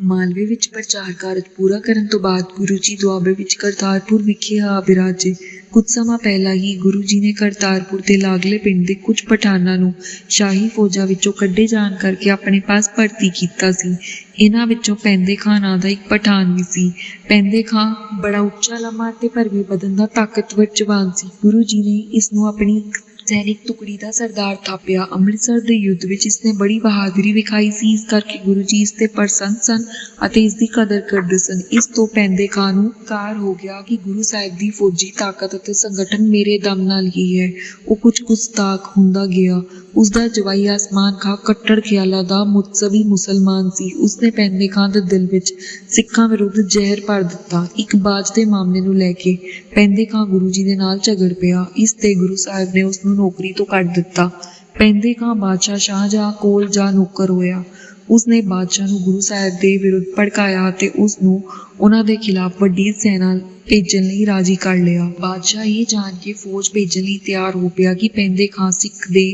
ਮਾਲਵੇ ਵਿੱਚ ਪ੍ਰਚਾਰ ਕਾਰਜ ਪੂਰਾ ਕਰਨ ਤੋਂ ਬਾਅਦ ਗੁਰੂ ਜੀ ਦੁਆਬੇ ਵਿੱਚ ਕਰਤਾਰਪੁਰ ਵਿਖੇ ਆ ਵਿਰਾਜੇ ਕੁਝ ਸਮਾਂ ਪਹਿਲਾਂ ਹੀ ਗੁਰੂ ਜੀ ਨੇ ਕਰਤਾਰਪੁਰ ਦੇ ਲਾਗਲੇ ਪਿੰਡ ਦੇ ਕੁਝ ਪਠਾਨਾਂ ਨੂੰ ਸ਼ਾਹੀ ਫੌਜਾਂ ਵਿੱਚੋਂ ਕੱਢੇ ਜਾਣ ਕਰਕੇ ਆਪਣੇ ਪਾਸ ਭਰਤੀ ਕੀਤਾ ਸੀ। ਇਹਨਾਂ ਵਿੱਚੋਂ ਪੈਂਦੇ ਖਾਂ ਨਾਂ ਦਾ ਇੱਕ ਪਠਾਨ ਵੀ ਸੀ। ਪੈਂਦੇ ਖਾਂ ਬੜਾ ਉੱਚਾ, ਲੰਮਾ ਤੇ ਭਰਵੇਂ ਬਦਨ ਦਾ ਤਾਕਤਵਰ ਜਵਾਨ ਸੀ। ਗੁਰੂ ਜੀ ਨੇ ਇਸ ਨੂੰ ਆਪਣੀ ਇੱਕ ਸੈਨਿਕ ਟੁਕੜੀ ਦਾ ਸਰਦਾਰ ਥਾਪਿਆ। ਅੰਮ੍ਰਿਤਸਰ ਦੇ ਯੁੱਧ ਵਿੱਚ ਇਸਨੇ ਬੜੀ ਬਹਾਦਰੀ ਵਿਖਾਈ ਸੀ। ਇਸ ਕਰਕੇ ਗੁਰੂ ਜੀ ਇਸ ਤੇ ਪ੍ਰਸੰਨ ਸਨ ਅਤੇ ਇਸ ਦੀ ਕਦਰ ਕਰਦੇ ਸਨ। ਇਸ ਤੋਂ ਪੈਂਦੇ ਖਾਂ ਨੂੰ ਕਾਰ ਹੋ ਗਿਆ ਕਿ ਗੁਰੂ ਸਾਹਿਬ ਦੀ ਫੌਜੀ ਤਾਕਤ ਅਤੇ ਸੰਗਠਨ ਮੇਰੇ ਦਮ ਨਾਲ ਹੀ ਹੈ। ਉਹ ਕੁਝ ਗੁਸਤਾਖ ਹੁੰਦਾ ਗਿਆ। ਉਸ ਦਾ ਜਵਾਈ ਆਸਮਾਨ ਖਾਂ ਕੱਟੜ ਖਿਆਲਾ ਦਾ ਮੁਤਸਵੀ ਮੁਸਲਮਾਨ ਸੀ। ਉਸਨੇ ਪੈਂਦੇ ਖਾਂ ਦੇ ਦਿਲ ਵਿੱਚ ਸਿੱਖਾਂ ਵਿਰੁੱਧ ਜ਼ਹਿਰ ਭਰ ਦਿੱਤਾ। ਇੱਕ ਬਾਜ ਦੇ ਮਾਮਲੇ ਨੂੰ ਲੈ ਕੇ ਪੈਂਦੇ ਖਾਂ ਗੁਰੂ ਜੀ ਦੇ ਨਾਲ ਝਗੜ ਪਿਆ। ਇਸ ਤੇ ਗੁਰੂ ਸਾਹਿਬ ਨੇ ਉਸ ਨੂੰ ਨੌਕਰੀ ਤੋਂ ਕੱਢ ਦਿੱਤਾ। ਪੈਂਦੇ ਖਾਂ ਬਾਦਸ਼ਾਹ ਸ਼ਾਹਜਹਾਂ ਕੋਲ ਜਾ ਨੌਕਰ ਹੋਇਆ। ਉਸਨੇ ਬਾਦਸ਼ਾਹ ਨੂੰ ਗੁਰੂ ਸਾਹਿਬ ਦੇ ਵਿਰੁੱਧ ਭੜਕਾਇਆ ਤੇ ਉਸ ਨੂੰ ਉਹਨਾਂ ਦੇ ਖਿਲਾਫ ਵੱਡੀ ਸੈਨਾ ਭੇਜਣ ਲਈ ਰਾਜੀ ਕਰ ਲਿਆ। ਬਾਦਸ਼ਾਹ ਇਹ ਜਾਣ ਕੇ ਫੌਜ ਭੇਜਣ ਲਈ ਤਿਆਰ ਹੋ ਪਿਆ ਕਿ ਪੈਂਦੇ ਖਾਂ ਸਿੱਖ ਦੇ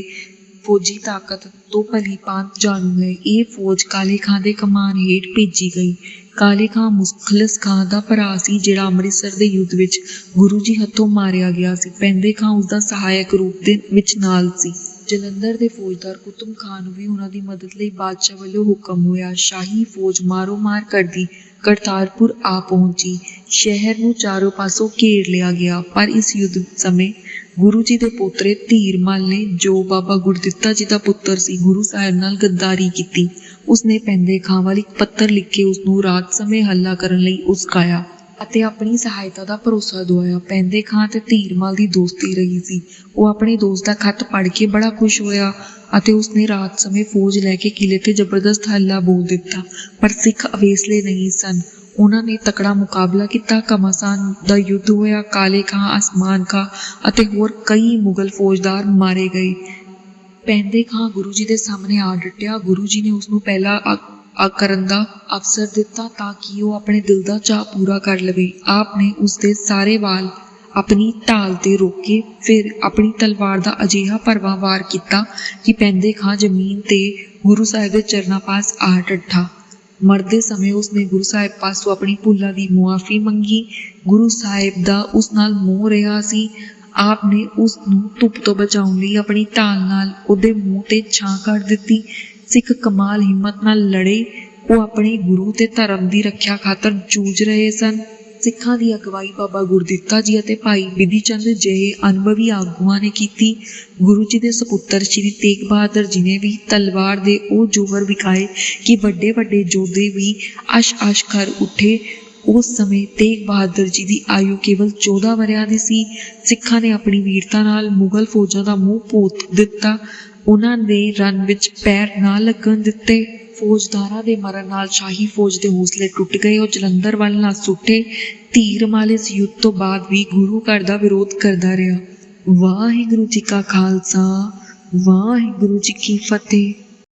ਫੌਜੀ ਤਾਕਤ ਤੋਂ ਭਲੀ ਜਾਣੂ ਹੈ। ਇਹ ਫੌਜ ਕਾਲੇ ਖਾਂ ਦੇ ਕਮਾਨ ਹੇਠ ਭੇਜੀ ਗਈ। ਕਾਲੇ ਖਾਂ ਮੁਖਲਸ ਖਾਂ ਦਾ ਭਰਾ ਸੀ, ਜਿਹੜਾ ਅੰਮ੍ਰਿਤਸਰ ਦੇ ਯੁੱਧ ਵਿੱਚ ਗੁਰੂ ਜੀ ਹੱਥੋਂ ਮਾਰਿਆ ਗਿਆ ਸੀ। ਪੈਂਦੇ ਖਾਂ ਉਸ ਦਾ ਸਹਾਇਕ ਰੂਪ ਦੇ ਵਿੱਚ ਨਾਲ ਸੀ। ਜਲੰਧਰ ਦੇ ਫੌਜਦਾਰ ਕੁਤਬ ਖਾਨ ਨੂੰ ਵੀ ਉਹਨਾਂ ਦੀ ਮਦਦ ਲਈ ਬਾਦਸ਼ਾਹ ਵੱਲੋਂ ਹੁਕਮ ਹੋਇਆ। ਸ਼ਾਹੀ ਫੌਜ ਮਾਰੋ ਮਾਰ ਕਰਦੀ ਕਰਤਾਰਪੁਰ ਆ ਪਹੁੰਚੀ। ਸ਼ਹਿਰ ਨੂੰ ਚਾਰੋਂ ਪਾਸੋਂ ਘੇਰ ਲਿਆ ਗਿਆ, ਪਰ ਇਸ ਯੁੱਧ ਸਮੇਂ ਗੁਰੂ ਜੀ ਦੇ ਪੋਤਰੇ ਧੀਰਮਲ ਨੇ ਜੋ ਬਾਬਾ ਗੁਰਦਿੱਤਾ ਜੀ ਦਾ ਪੁੱਤਰ ਸੀ, ਗੁਰੂ ਸਾਹਿਬ ਨਾਲ ਗੱਦਾਰੀ ਕੀਤੀ। ਉਸਨੇ ਪੈਂਦੇ ਖਾਂ ਵੱਲ ਇੱਕ ਪੱਤਰ ਲਿਖ ਕੇ ਉਸ ਨੂੰ ਰਾਤ ਸਮੇਂ ਹੱਲਾ ਕਰਨ ਲਈ ਉਸਕਾਇਆ ਅਤੇ ਆਪਣੀ ਸਹਾਇਤਾ ਦਾ ਭਰੋਸਾ ਦਵਾਇਆ। ਪੈਂਦੇ ਖਾਂ ਤੇ ਧੀਰਮਲ ਦੀ ਦੋਸਤੀ ਰਹੀ ਸੀ। ਉਹ ਆਪਣੇ ਦੋਸਤ ਦਾ ਖੱਤ ਪੜ੍ਹ ਕੇ ਬੜਾ ਖੁਸ਼ ਹੋਇਆ ਅਤੇ ਉਸਨੇ ਰਾਤ ਸਮੇਂ ਫੌਜ ਲੈ ਕੇ ਕਿਲੇ ਤੇ ਜ਼ਬਰਦਸਤ ਹੱਲਾ ਬੋਲ ਦਿੱਤਾ। ਪਰ ਸਿੱਖ ਅਵੇਸਲੇ ਨਹੀਂ ਸਨ। ਉਹਨਾਂ ਨੇ ਤਕੜਾ ਮੁਕਾਬਲਾ ਕੀਤਾ। ਕਮਾਸਾਨ ਦਾ ਯੁੱਧ ਹੋਇਆ, ਕਾਲੇ ਖਾਂ ਆਸਮਾਨ ਖਾਂ ਅਤੇ ਹੋਰ ਕਈ ਮੁਗਲ ਫੌਜਦਾਰ ਮਾਰੇ ਗਏ। ਪੈਂਦੇ ਖਾਂ ਗੁਰੂ ਜੀ ਦੇ ਸਾਹਮਣੇ ਆ ਡਟਿਆ। ਗੁਰੂ ਜੀ ਨੇ ਉਸ ਨੂੰ ਪਹਿਲਾ ਕਰਨ ਦਾ ਅਵਸਰ ਦਿੱਤਾ ਤਾਂ ਕਿ ਉਹ ਆਪਣੇ ਦਿਲ ਦਾ ਚਾਹ ਪੂਰਾ ਕਰ ਲਵੇ। ਆਪ ਨੇ ਉਸ ਦੇ ਸਾਰੇ ਵਾਲ ਆਪਣੀ ਢਾਲ ਤੇ ਰੋਕੇ ਫਿਰ ਆਪਣੀ ਤਲਵਾਰ ਦਾ ਅਜਿਹਾ ਭਰਵਾਂ ਵਾਰ ਕੀਤਾ ਕਿ ਪੈਂਦੇ ਖਾਂ ਜ਼ਮੀਨ ਤੇ ਗੁਰੂ ਸਾਹਿਬ ਦੇ ਚਰਨਾਂ ਪਾਸ ਆ ਡੱਠਾ। ਮਰਦੇ ਸਮੇਂ ਉਸਨੇ ਗੁਰੂ ਸਾਹਿਬ ਪਾਸੋਂ ਆਪਣੀ ਭੁੱਲਾਂ ਦੀ ਮੁਆਫੀ ਮੰਗੀ। ਗੁਰੂ ਸਾਹਿਬ ਦਾ ਉਸ ਨਾਲ ਮੋਹ ਰਿਹਾ ਸੀ। ਆਪ ਨੇ ਉਸ ਨੂੰ ਧੁੱਪ ਤੋਂ ਬਚਾਉਣ ਲਈ ਆਪਣੀ ਢਾਲ ਨਾਲ ਉਹਦੇ ਮੂੰਹ ਤੇ ਛਾਂ ਕੱਢ ਦਿੱਤੀ। ਸਿੱਖ ਕਮਾਲ ਹਿੰਮਤ ਨਾਲ ਲੜੇ। ਉਹ ਆਪਣੇ ਗੁਰੂ ਤੇ ਧਰਮ ਦੀ ਰੱਖਿਆ ਖਾਤਰ ਜੂਝ ਰਹੇ ਸਨ। ਸਿੱਖਾਂ ਦੀ ਅਗਵਾਈ ਬਾਬਾ ਗੁਰਦਿੱਤਾ ਜੀ ਅਤੇ ਭਾਈ ਬਿਧੀ ਚੰਦ ਜਿਹੇ ਅਨੁਭਵੀ ਆਗੂਆਂ ਨੇ ਕੀਤੀ। ਗੁਰੂ ਜੀ ਦੇ ਸੁਪੁੱਤਰ ਸ੍ਰੀ ਤੇਗ ਬਹਾਦਰ ਜੀ ਨੇ ਵੀ ਤਲਵਾਰ ਦੇ ਉਹ ਜੋਹਰ ਵਿਖਾਏ ਕਿ ਵੱਡੇ ਵੱਡੇ ਯੋਧੇ ਵੀ ਅਸ਼-ਅਸ਼ ਕਰ ਉੱਠੇ। ਉਸ ਸਮੇਂ ਤੇਗ ਬਹਾਦਰ ਜੀ ਦੀ ਆਯੂ ਕੇਵਲ 14 ਵਰਿਆਂ ਦੀ ਸੀ। ਸਿੱਖਾਂ ਨੇ ਆਪਣੀ ਵੀਰਤਾ ਨਾਲ ਮੁਗਲ ਫੌਜਾਂ ਦਾ ਮੂੰਹ ਪੋਤ ਦਿੱਤਾ। ਉਹਨਾਂ ਦੇ ਰਣ ਵਿੱਚ ਪੈਰ ਨਾ ਲੱਗਣ ਦਿੱਤੇ। ਫੌਜਦਾਰਾਂ ਦੇ ਮਰਨ ਨਾਲ ਸ਼ਾਹੀ ਫੌਜ ਦੇ ਹੌਸਲੇ ਟੁੱਟ ਗਏ ਉਹ ਜਲੰਧਰ ਵੱਲ ਨਾ ਸੁੱਟੇ। ਧੀਰ ਮਾਲੇ ਯੁੱਧ ਤੋਂ ਬਾਅਦ ਵੀ ਗੁਰੂ ਘਰ ਦਾ ਵਿਰੋਧ ਕਰਦਾ ਰਿਹਾ। ਵਾਹਿਗੁਰੂ ਜੀ ਕਾ ਖਾਲਸਾ, ਵਾਹਿਗੁਰੂ ਜੀ ਕੀ ਫਤਿਹ।